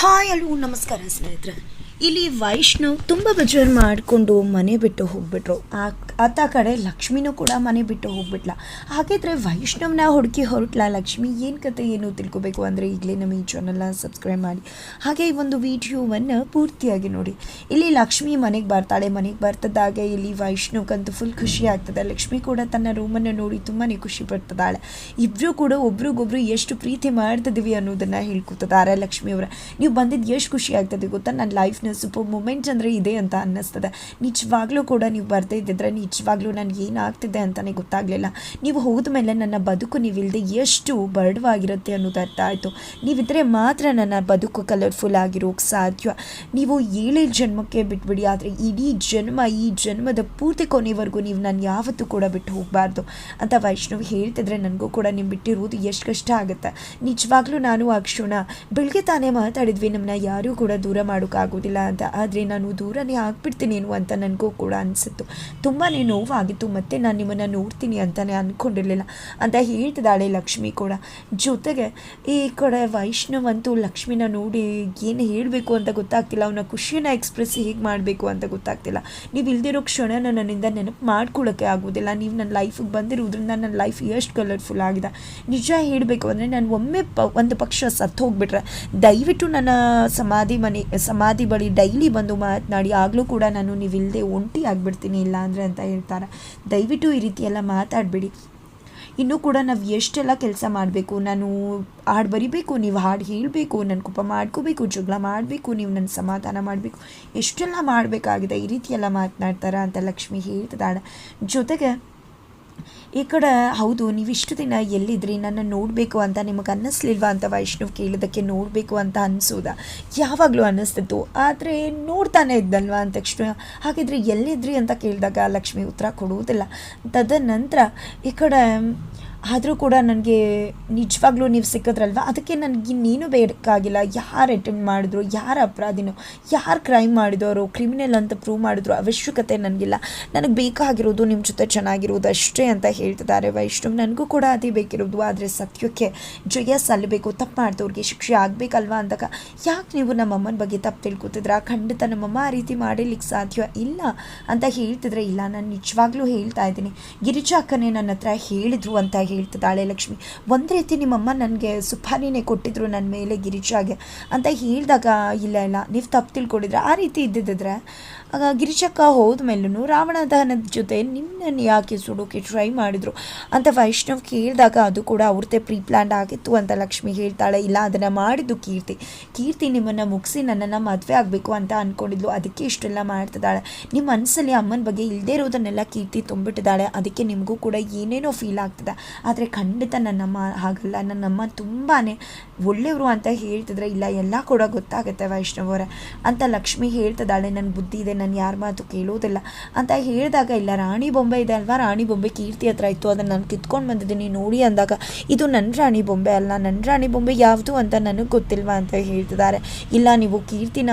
Hi ಅಲ್ಲೂ ನಮಸ್ಕಾರ ಸ್ನೇಹಿತರೆ. ಇಲ್ಲಿ ವೈಷ್ಣವ್ ತುಂಬ ಬಜಾರ್ ಮಾಡಿಕೊಂಡು ಮನೆ ಬಿಟ್ಟು ಹೋಗ್ಬಿಟ್ರು. ಆ ಆತ ಕಡೆ ಲಕ್ಷ್ಮಿನೂ ಕೂಡ ಮನೆ ಬಿಟ್ಟು ಹೋಗ್ಬಿಟ್ಲ. ಹಾಗಿದ್ರೆ ವೈಷ್ಣವ್ನ ಹುಡುಕಿ ಹೊರಟ್ಲ ಲಕ್ಷ್ಮಿ, ಏನು ಕತೆ ಏನು ತಿಳ್ಕೊಬೇಕು ಅಂದರೆ ಈಗಲೇ ನಮ್ಮ ಈ ಚಾನಲ್ನ ಸಬ್ಸ್ಕ್ರೈಬ್ ಮಾಡಿ. ಹಾಗೆ ಈ ಒಂದು ವಿಡಿಯೋವನ್ನು ಪೂರ್ತಿಯಾಗಿ ನೋಡಿ. ಇಲ್ಲಿ ಲಕ್ಷ್ಮಿ ಮನೆಗೆ ಬರ್ತಾಳೆ, ಮನೆಗೆ ಬರ್ತದಾಗೆ ಇಲ್ಲಿ ವೈಷ್ಣವ್ಗಂತೂ ಫುಲ್ ಖುಷಿ ಆಗ್ತದೆ. ಲಕ್ಷ್ಮಿ ಕೂಡ ತನ್ನ ರೂಮನ್ನು ನೋಡಿ ತುಂಬಾ ಖುಷಿ ಪಡ್ತದಾಳೆ. ಇಬ್ಬರು ಕೂಡ ಒಬ್ರಿಗೊಬ್ರು ಎಷ್ಟು ಪ್ರೀತಿ ಮಾಡ್ತಿದ್ದೀವಿ ಅನ್ನೋದನ್ನು ಲಕ್ಷ್ಮಿ ಅವರ. ನೀವು ಬಂದಿದ್ದು ಎಷ್ಟು ಖುಷಿ ಆಗ್ತದೆ ಗೊತ್ತಾ? ನನ್ನ ಲೈಫ್ನ ಸೂಪರ್ ಮೂಮೆಂಟ್ ಅಂದರೆ ಇದೆ ಅಂತ ಅನ್ನಿಸ್ತದೆ. ನಿಜವಾಗ್ಲೂ ಕೂಡ ನೀವು ಬರ್ತಾ ಇದ್ದಿದ್ರೆ ನಿಜವಾಗ್ಲೂ ನನಗೆ ಏನಾಗ್ತಿದೆ ಅಂತಲೇ ಗೊತ್ತಾಗಲಿಲ್ಲ. ನೀವು ಹೋದ ಮೇಲೆ ನನ್ನ ಬದುಕು ನೀವಿಲ್ಲದೆ ಎಷ್ಟು ಬರ್ಡ್ವಾಗಿರುತ್ತೆ ಅನ್ನೋದು ಅರ್ಥ ಆಯಿತು. ನೀವಿದ್ದರೆ ಮಾತ್ರ ನನ್ನ ಬದುಕು ಕಲರ್ಫುಲ್ ಆಗಿರೋಕ್ಕೆ ಸಾಧ್ಯ. ನೀವು ಏಳೇ ಜನ್ಮಕ್ಕೆ ಬಿಟ್ಬಿಡಿ, ಆದರೆ ಇಡೀ ಜನ್ಮ, ಈ ಜನ್ಮದ ಪೂರ್ತಿ ಕೊನೆವರೆಗೂ ನೀವು ನಾನು ಯಾವತ್ತೂ ಕೂಡ ಬಿಟ್ಟು ಹೋಗಬಾರ್ದು. ಅಂತ ವೈಷ್ಣವ್ ಹೇಳ್ತಿದ್ರೆ ನನಗೂ ಕೂಡ ನೀವು ಬಿಟ್ಟಿರೋದು ಎಷ್ಟು ಕಷ್ಟ ಆಗುತ್ತೆ. ನಿಜವಾಗ್ಲೂ ನಾನು ಆ ಕ್ಷಣ ಬೆಳಗ್ಗೆ ತಾನೇ ಮಾತಾಡಿದ್ವಿ ನಮ್ಮನ್ನ ಯಾರೂ ಕೂಡ ದೂರ ಮಾಡೋಕ್ಕಾಗೋದಿಲ್ಲ ಅಂತ. ಆದರೆ ನಾನು ದೂರನೇ ಆಗ್ಬಿಡ್ತೀನೇನು ಅಂತ ನನಗೂ ಕೂಡ ಅನಿಸಿತ್ತು. ತುಂಬಾ ನೋವಾಗಿತ್ತು ಮತ್ತೆ ನಾನು ನಿಮ್ಮನ್ನು ನೋಡ್ತೀನಿ ಅಂತಲೇ ಅಂದ್ಕೊಂಡಿರಲಿಲ್ಲ ಅಂತ ಹೇಳ್ತಿದ್ದಾಳೆ ಲಕ್ಷ್ಮಿ ಕೂಡ. ಜೊತೆಗೆ ಈ ಕಡೆ ವೈಷ್ಣವ್ ಅಂತೂ ಲಕ್ಷ್ಮಿನ ನೋಡಿ ಏನು ಹೇಳಬೇಕು ಅಂತ ಗೊತ್ತಾಗ್ತಿಲ್ಲ. ಅವನ ಖುಷಿನ ಎಕ್ಸ್ಪ್ರೆಸ್ ಹೇಗೆ ಮಾಡಬೇಕು ಅಂತ ಗೊತ್ತಾಗ್ತಿಲ್ಲ. ನೀವು ಇಲ್ದಿರೋ ಕ್ಷಣನ ನನ್ನಿಂದ ನೆನಪು ಮಾಡ್ಕೊಳ್ಳೋಕ್ಕೆ ಆಗೋದಿಲ್ಲ. ನೀವು ನನ್ನ ಲೈಫಿಗೆ ಬಂದಿರೋದ್ರಿಂದ ನನ್ನ ಲೈಫ್ ಎಷ್ಟು ಕಲರ್ಫುಲ್ ಆಗಿದೆ. ನಿಜ ಹೇಳಬೇಕು ಅಂದರೆ ನಾನು ಒಮ್ಮೆ ಪ, ಒಂದು ಪಕ್ಷ ಸತ್ತು ಹೋಗ್ಬಿಟ್ರೆ, ದಯವಿಟ್ಟು ನನ್ನ ಸಮಾಧಿ ಮನೆ, ಸಮಾಧಿ ಬಳಿ ಡೈಲಿ ಬಂದು ಮಾತನಾಡಿ, ಆಗಲೂ ಕೂಡ ನಾನು ನೀವಿಲ್ಲದೆ ಒಂಟಿ ಆಗಿಬಿಡ್ತೀನಿ ಇಲ್ಲ ಅಂದರೆ ಅಂತ ಹೇಳ್ತಾರೆ. ದಯವಿಟ್ಟು ಈ ರೀತಿ ಎಲ್ಲ ಮಾತಾಡಬೇಡಿ. ಇನ್ನೂ ಕೂಡ ನಾವು ಎಷ್ಟೆಲ್ಲ ಕೆಲಸ ಮಾಡಬೇಕು, ನಾನು ಹಾಡು ಬರಿಬೇಕು, ನೀವು ಹಾಡು ಹೇಳಬೇಕು ನನ್ನ ಕೋಪ ಮಾಡ್ಕೋಬೇಕು, ಜಗಳ ಮಾಡಬೇಕು, ನೀವು ನನ್ನ ಸಮಾಧಾನ ಮಾಡಬೇಕು, ಎಷ್ಟೆಲ್ಲ ಮಾಡಬೇಕಾಗಿದೆ ಈ ರೀತಿಯೆಲ್ಲ ಮಾತನಾಡ್ತಾರ ಅಂತ ಲಕ್ಷ್ಮಿ ಹೇಳ್ತಿದ್ದಾಳೆ. ಜೊತೆಗೆ ಈ ಕಡೆ, ಹೌದು, ನೀವು ಇಷ್ಟು ದಿನ ಎಲ್ಲಿದ್ರಿ? ನನ್ನ ನೋಡಬೇಕು ಅಂತ ನಿಮಗೆ ಅನ್ನಿಸ್ಲಿಲ್ವಾ ಅಂತ ವೈಷ್ಣವ್ ಕೇಳಿದ್ದಕ್ಕೆ ನೋಡಬೇಕು ಅಂತ ಅನಿಸೋದ? ಯಾವಾಗಲೂ ಅನ್ನಿಸ್ತಿತ್ತು. ಆದರೆ ನೋಡ್ತಾನೆ ಇದ್ದಲ್ವಾ ಅಂತ ತಕ್ಷಣ? ಹಾಗಿದ್ರೆ ಎಲ್ಲಿದ್ರಿ ಅಂತ ಕೇಳಿದಾಗ ಲಕ್ಷ್ಮಿ ಉತ್ತರ ಕೊಡುವುದಿಲ್ಲ ತದನಂತರ ಈ ಕಡೆ ಆದರೂ ಕೂಡ ನನಗೆ ನಿಜವಾಗ್ಲೂ ನೀವು ಸಿಕ್ಕಿದ್ರಲ್ವ? ಅದಕ್ಕೆ ನನಗೆ ಇನ್ನೇನು ಬೇಕಾಗಿಲ್ಲ. ಯಾರು ಅಟೆಂಡ್ ಮಾಡಿದ್ರು, ಯಾರು ಅಪರಾಧಿನೋ, ಯಾರು ಕ್ರೈಮ್ ಮಾಡಿದವರು ಕ್ರಿಮಿನಲ್ ಅಂತ ಪ್ರೂವ್ ಮಾಡಿದ್ರು ಅವಶ್ಯಕತೆ ನನಗಿಲ್ಲ. ನನಗೆ ಬೇಕಾಗಿರೋದು ನಿಮ್ಮ ಜೊತೆ ಚೆನ್ನಾಗಿರೋದು ಅಷ್ಟೇ ಅಂತ ಹೇಳ್ತಿದ್ದಾರೆ ವೈಷ್ಣವ್. ನನಗೂ ಕೂಡ ಅದೇ ಬೇಕಿರೋದು. ಆದರೆ ಸತ್ಯಕ್ಕೆ ಜಯ ಸಲ್ಲಬೇಕು, ತಪ್ಪು ಮಾಡಿದವ್ರಿಗೆ ಶಿಕ್ಷೆ ಆಗಬೇಕಲ್ವಾ ಅಂದಾಗ ಯಾಕೆ ನೀವು ನಮ್ಮಮ್ಮನ ಬಗ್ಗೆ ತಪ್ಪು ತಿಳ್ಕೊತಿದ್ರ? ಖಂಡಿತ ನಮ್ಮಮ್ಮ ಆ ರೀತಿ ಮಾಡಲಿಕ್ಕೆ ಸಾಧ್ಯ ಇಲ್ಲ ಅಂತ ಹೇಳ್ತಿದ್ರೆ ಇಲ್ಲ. ನಾನು ನಿಜವಾಗ್ಲೂ ಹೇಳ್ತಾ ಇದ್ದೀನಿ. ಗಿರಿಜಾ ಅಕ್ಕನೇ ನನ್ನ ಹತ್ರ ಹೇಳಿದ್ರು ಅಂತ ಹೇಳ್ತಿದ್ದಾಳೆ ಲಕ್ಷ್ಮಿ, ಒಂದು ರೀತಿ ನಿಮ್ಮಮ್ಮ ನನಗೆ ಸುಪಾರಿನೇ ಕೊಟ್ಟಿದ್ರು ನನ್ನ ಮೇಲೆ ಗಿರಿಜಾಗೆ ಅಂತ ಹೇಳಿದಾಗ, ಇಲ್ಲ ಇಲ್ಲ, ನೀವು ತಪ್ಪು ತಿಳ್ಕೊಂಡಿದ್ರೆ ಆ ರೀತಿ ಇದ್ದಿದ್ದರೆ ಆಗ ಗಿರಿಜಕ್ಕ ಹೋದ ಮೇಲೂ ರಾವಣ ದಹನದ ಜೊತೆ ನಿಮ್ಮನ್ನು ಯಾಕೆ ಸುಡೋಕೆ ಟ್ರೈ ಮಾಡಿದ್ರು? ಅಂತ ವೈಷ್ಣವ್ ಕೇಳಿದಾಗ ಅದು ಕೂಡ ಅವ್ರದ್ದೇ ಪ್ರೀ ಪ್ಲ್ಯಾಂಡ್ ಆಗಿತ್ತು ಅಂತ ಲಕ್ಷ್ಮಿ ಹೇಳ್ತಾಳೆ, ಇಲ್ಲ, ಅದನ್ನು ಮಾಡಿದ್ದು ಕೀರ್ತಿ. ಕೀರ್ತಿ ನಿಮ್ಮನ್ನು ಮುಗಿಸಿ ನನ್ನನ್ನು ಮದುವೆ ಆಗಬೇಕು ಅಂತ ಅಂದ್ಕೊಂಡಿದ್ಲು ಅದಕ್ಕೆ ಇಷ್ಟೆಲ್ಲ ಮಾಡ್ತಿದ್ದಾಳೆ. ನಿಮ್ಮ ಮನಸ್ಸಲ್ಲಿ ಅಮ್ಮನ ಬಗ್ಗೆ ಇಲ್ಲದೇ ಇರೋದನ್ನೆಲ್ಲ ಕೀರ್ತಿ ತುಂಬಿಟ್ಟಿದ್ದಾಳೆ. ಅದಕ್ಕೆ ನಿಮಗೂ ಕೂಡ ಏನೇನೋ ಫೀಲ್ ಆಗ್ತದೆ. ಆದರೆ ಖಂಡಿತ ನನ್ನಮ್ಮ ಹಾಗಲ್ಲ. ನನ್ನಮ್ಮ ತುಂಬಾ ಒಳ್ಳೆಯವರು ಅಂತ ಹೇಳ್ತಿದ್ರೆ ಇಲ್ಲ, ಎಲ್ಲ ಕೂಡ ಗೊತ್ತಾಗುತ್ತೆ ವೈಷ್ಣವರ ಅಂತ ಲಕ್ಷ್ಮಿ ಹೇಳ್ತಿದ್ದಾಳೆ ನನ್ನ ಬುದ್ಧಿ ಇದೆ, ನಾನು ಯಾರ ಮಾತು ಕೇಳೋದಿಲ್ಲ. ಅಂತ ಹೇಳಿದಾಗ, ಇಲ್ಲ, ರಾಣಿ ಬೊಂಬೆ ಇದೆ ಅಲ್ವಾ? ರಾಣಿ ಬೊಂಬೆ ಕೀರ್ತಿ ಹತ್ರ ಇತ್ತು, ಅದನ್ನು ನಾನು ಕಿತ್ಕೊಂಡು ಬಂದಿದ್ದೀನಿ, ನೋಡಿ ಅಂದಾಗ, ಇದು ನನ್ನ ರಾಣಿ ಬೊಂಬೆ ಅಲ್ಲ ನನ್ನ ರಾಣಿ ಬೊಂಬೆ ಯಾವುದು ಅಂತ ನನಗೆ ಗೊತ್ತಿಲ್ವಾ? ಅಂತ ಹೇಳ್ತಿದ್ದಾರೆ. ಇಲ್ಲ, ನೀವು ಕೀರ್ತಿನ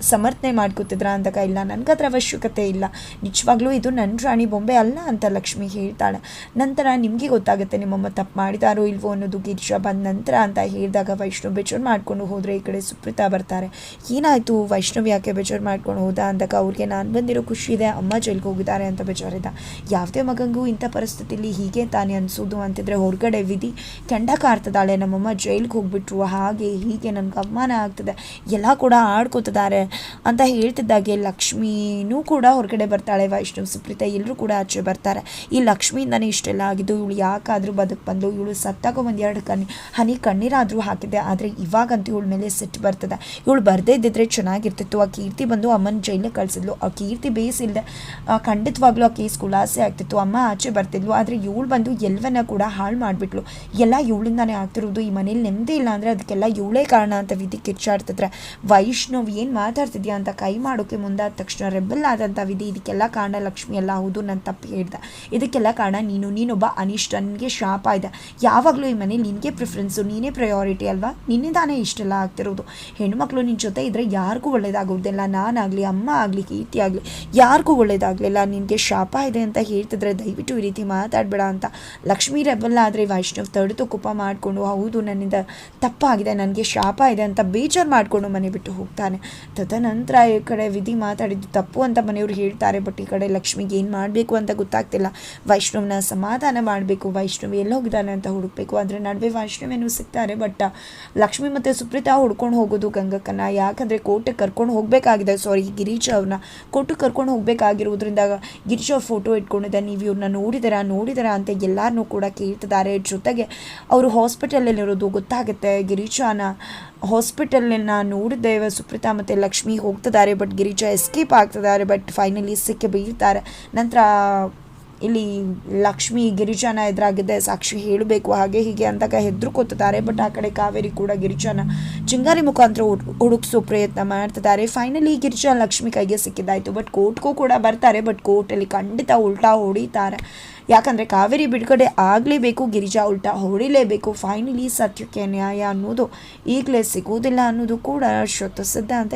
ಸಮರ್ಥನೆ ಮಾಡ್ಕೊತಿದ್ರಾ? ಅಂದಾಗ, ಇಲ್ಲ ನನಗೆ ಅದರ ಅವಶ್ಯಕತೆ ಇಲ್ಲ. ನಿಜವಾಗ್ಲೂ ಇದು ನನ್ನ ರಾಣಿ ಬೊಂಬೆ ಅಲ್ಲ, ಅಂತ ಲಕ್ಷ್ಮಿ ಹೇಳ್ತಾಳೆ. ನಂತರ ನಿಮಗೆ ಗೊತ್ತಾಗುತ್ತೆ ನಿಮ್ಮಮ್ಮ ತಪ್ಪು ಮಾಡಿದಾರೋ ಇಲ್ವೋ ಅನ್ನೋದು ಗಿರಿಜಾ ಬಂದ ನಂತರ ಅಂತ ಹೇಳಿದಾಗ ವೈಷ್ಣವ್ ಬೇಜಾರು ಮಾಡ್ಕೊಂಡು ಹೋದರೆ ಈ ಕಡೆ ಸುಪ್ರೀತಾ ಬರ್ತಾರೆ. ಏನಾಯಿತು? ವೈಷ್ಣವ್ ಯಾಕೆ ಬೇಜಾರು ಮಾಡ್ಕೊಂಡು ಹೋದ ಅಂದಾಗ ಅವ್ರಿಗೆ ನಾನು ಬಂದಿರೋ ಖುಷಿ ಇದೆ, ಅಮ್ಮ ಜೈಲಿಗೆ ಹೋಗಿದ್ದಾರೆ ಅಂತ ಬೇಜಾರಿದ್ದ ಯಾವುದೇ ಮಗಂಗೂ ಇಂಥ ಪರಿಸ್ಥಿತಿಲಿ ಹೀಗೆ ತಾನೇ ಅನಿಸೋದು ಅಂತಿದ್ರೆ ಹೊರಗಡೆ ವಿಧಿ ಕೆಂಡ ಕಾರ್ತದಾಳೆ ನಮ್ಮಮ್ಮ ಜೈಲಿಗೆ ಹೋಗ್ಬಿಟ್ರು, ಹಾಗೆ ಹೀಗೆ ನನಗೆ ಅವಮಾನ ಆಗ್ತದೆ, ಎಲ್ಲ ಕೂಡ ಆಡ್ಕೋತಿದ್ದಾರೆ ಅಂತ ಹೇಳ್ತಿದ್ದಾಗೆ ಲಕ್ಷ್ಮೀನೂ ಕೂಡ ಹೊರಗಡೆ ಬರ್ತಾಳೆ. ವೈಷ್ಣವ್, ಸುಪ್ರೀತಾ ಎಲ್ಲರೂ ಕೂಡ ಆಚೆ ಬರ್ತಾರೆ. ಈ ಲಕ್ಷ್ಮಿಯಿಂದನೇ ಇಷ್ಟೆಲ್ಲ ಆಗಿದ್ದು, ಇವಳು ಯಾಕಾದರೂ ಬದುಕು ಬಂದು ಇವಳು ಸತ್ತಾಗ ಒಂದೆರಡು ಕಣ್ಣಿ, ಹನಿ ಕಣ್ಣೀರಾದರೂ ಹಾಕಿದೆ. ಆದರೆ ಇವಾಗಂತೂ ಇವಳ ಮೇಲೆ ಸಿಟ್ಟು ಬರ್ತದೆ. ಇವಳು ಬರದೇ ಇದ್ದಿದ್ರೆ ಚೆನ್ನಾಗಿರ್ತಿತ್ತು. ಆ ಕೀರ್ತಿ ಬಂದು ಅಮ್ಮನ ಜೈಲಿಗೆ ಕಳಿಸಿದ್ಲು. ಆ ಕೀರ್ತಿ ಬೇಯಿಸಿಲ್ದೆ ಖಂಡಿತವಾಗ್ಲೂ ಆ ಕೇಸ್ ಖುಲಾಸೆ ಆಗ್ತಿತ್ತು. ಅಮ್ಮ ಆಚೆ ಬರ್ತಿದ್ಲು. ಆದರೆ ಇವಳು ಬಂದು ಎಲ್ಲವನ್ನ ಕೂಡ ಹಾಳು ಮಾಡಿಬಿಟ್ಲು. ಎಲ್ಲ ಇವಳಿಂದಾನೇ ಆಗ್ತಿರೋದು. ಈ ಮನೇಲಿ ನೆಮ್ಮದಿ ಇಲ್ಲ ಅಂದರೆ ಅದಕ್ಕೆಲ್ಲ ಇವಳೇ ಕಾರಣ ಅಂತ ವಿಧಿ ಕಿರ್ಚಾಡ್ತಿದ್ರೆ. ವೈಷ್ಣವ್ ಏನು ಮಾತಾಡ್ತಿದ್ಯಾ ಅಂತ ಕೈ ಮಾಡೋಕ್ಕೆ ಮುಂದಾದ ತಕ್ಷಣ ರೆಬಲ್ ಆದಂಥ ವಿಧಿ, ಇದಕ್ಕೆಲ್ಲ ಕಾರಣ ಲಕ್ಷ್ಮಿ ಎಲ್ಲ ಹೌದು ನನ್ನ ತಪ್ಪು ಹೇಳ್ದೆ. ಇದಕ್ಕೆಲ್ಲ ಕಾರಣ ನೀನು. ನೀನೊಬ್ಬ ಅನಿಷ್ಟ ನಿನಗೆ ಶಾಪ ಇದೆ. ಯಾವಾಗಲೂ ಈ ಮನೆ ನಿನಗೆ ಪ್ರಿಫ್ರೆನ್ಸು ನೀನೇ ಪ್ರಯಾರಿಟಿ ಅಲ್ವಾ? ನಿನ್ನೆ ತಾನೇ ಇಷ್ಟೆಲ್ಲ ಆಗ್ತಿರೋದು. ಹೆಣ್ಮಕ್ಳು ನಿನ್ನ ಜೊತೆ ಇದ್ದರೆ ಯಾರಿಗೂ ಒಳ್ಳೇದಾಗೋದಿಲ್ಲ. ನಾನಾಗಲಿ, ಅಮ್ಮ ಆಗಲಿ, ಕೀರ್ತಿ ಆಗಲಿ, ಯಾರಿಗೂ ಒಳ್ಳೇದಾಗಲಿಲ್ಲ. ನಿನಗೆ ಶಾಪ ಇದೆ ಅಂತ ಹೇಳ್ತಿದ್ರೆ ದಯವಿಟ್ಟು ಈ ರೀತಿ ಮಾತಾಡಬೇಡ ಅಂತ. ಲಕ್ಷ್ಮೀ ರೆಬಲ್ ಆದರೆ ವೈಷ್ಣವ್ ತಡೆದು ಕುಪ ಮಾಡಿಕೊಂಡು, ಹೌದು, ನನ್ನಿಂದ ತಪ್ಪಾಗಿದೆ, ನನಗೆ ಶಾಪ ಇದೆ ಅಂತ ಬೇಜಾರು ಮಾಡಿಕೊಂಡು ಮನೆ ಬಿಟ್ಟು ಹೋಗ್ತಾನೆ. ತದನಂತರ ಈ ಕಡೆ ವಿಧಿ ಮಾತಾಡಿದ್ದು ತಪ್ಪು ಅಂತ ಮನೆಯವರು ಹೇಳ್ತಾರೆ. ಬಟ್ ಈ ಕಡೆ ಲಕ್ಷ್ಮಿಗೆ ಏನು ಮಾಡಬೇಕು ಅಂತ ಗೊತ್ತಾಗ್ತಿಲ್ಲ. ವೈಷ್ಣವ್ನ ಸಮಾಧಾನ ಮಾಡಬೇಕು. ವೈಷ್ಣವ್ ಎಲ್ಲೋಗಿದ್ದಾನೆ ಅಂತ ಹುಡುಕ್ಬೇಕು. ಆದರೆ ನಡುವೆ ವೈಷ್ಣವೇನು ಸಿಗ್ತಾರೆ ಬಟ್ ಲಕ್ಷ್ಮಿ ಮತ್ತು ಸುಪ್ರೀತಾ ಹುಡ್ಕೊಂಡು ಹೋಗೋದು ಗಂಗಕ್ಕನ್ನ ಯಾಕಂದರೆ ಕೋಟೆ ಕರ್ಕೊಂಡು ಹೋಗಬೇಕಾಗಿದೆ. ಸಾರಿ ಗಿರೀಶ್ ಅವ್ರನ್ನ ಕೋರ್ಟಿಗೆ ಕರ್ಕೊಂಡು ಹೋಗಬೇಕಾಗಿರೋದ್ರಿಂದ ಗಿರೀಶ್ ಅವ್ರ ಫೋಟೋ ಇಟ್ಕೊಂಡಿದ್ದೆ. ನೀವು ಇವ್ರನ್ನ ನೋಡಿದಾರ ನೋಡಿದಾರ ಅಂತ ಎಲ್ಲರನ್ನೂ ಕೂಡ ಕೇಳ್ತಿದ್ದಾರೆ. ಜೊತೆಗೆ ಅವರು ಹಾಸ್ಪಿಟಲಲ್ಲಿರೋದು ಗೊತ್ತಾಗುತ್ತೆ. ಗಿರೀಶನ ಹಾಸ್ಪಿಟಲನ್ನ ನೋಡಿದ್ದೇವೆ ಸುಪ್ರೀತಾ ಮತ್ತು ಲಕ್ಷ್ಮಿ ಹೋಗ್ತಿದ್ದಾರೆ ಬಟ್ ಗಿರೀಶ ಎಸ್ಕೇಪ್ ಆಗ್ತಿದ್ದಾರೆ ಬಟ್ ಫೈನಲಿ ಸಿಕ್ಕಿ ಬೀಳ್ತಾರೆ. ನಂತರ ಇಲ್ಲಿ ಲಕ್ಷ್ಮಿ ಗಿರಿಜಾನ ಎದುರಾಗಿದೆ, ಸಾಕ್ಷಿ ಹೇಳಬೇಕು ಹಾಗೆ ಹೀಗೆ ಅಂದಾಗ ಹೆದರ್ಕೋತಿದ್ದಾರೆ ಬಟ್ ಆ ಕಡೆ ಕಾವೇರಿ ಕೂಡ ಗಿರಿಜಾನ ಚಿಂಗಾರಿ ಮುಖಾಂತರ ಹುಡುಕಿಸೋ ಪ್ರಯತ್ನ ಮಾಡ್ತಿದ್ದಾರೆ. ಫೈನಲಿ ಗಿರಿಜಾ ಲಕ್ಷ್ಮಿ ಕೈಗೆ ಸಿಕ್ಕಿದ್ದಾಯಿತು. ಬಟ್ ಕೋರ್ಟ್ಗೂ ಕೂಡ ಬರ್ತಾರೆ. ಬಟ್ ಕೋರ್ಟಲ್ಲಿ ಖಂಡಿತ ಉಲ್ಟಾ ಹೊಡಿತಾರೆ. ಯಾಕಂದರೆ ಕಾವೇರಿ ಬಿಡುಗಡೆ ಆಗಲೇಬೇಕು, ಗಿರಿಜಾ ಉಲ್ಟಾ ಹೊಡಿಲೇಬೇಕು. ಫೈನಲಿ ಸತ್ಯಕ್ಕೆ ನ್ಯಾಯ ಅನ್ನೋದು ಈಗಲೇ ಸಿಗೋದಿಲ್ಲ ಅನ್ನೋದು ಕೂಡ ಶ್ರುತ ಸಿದ್ಧ ಅಂತ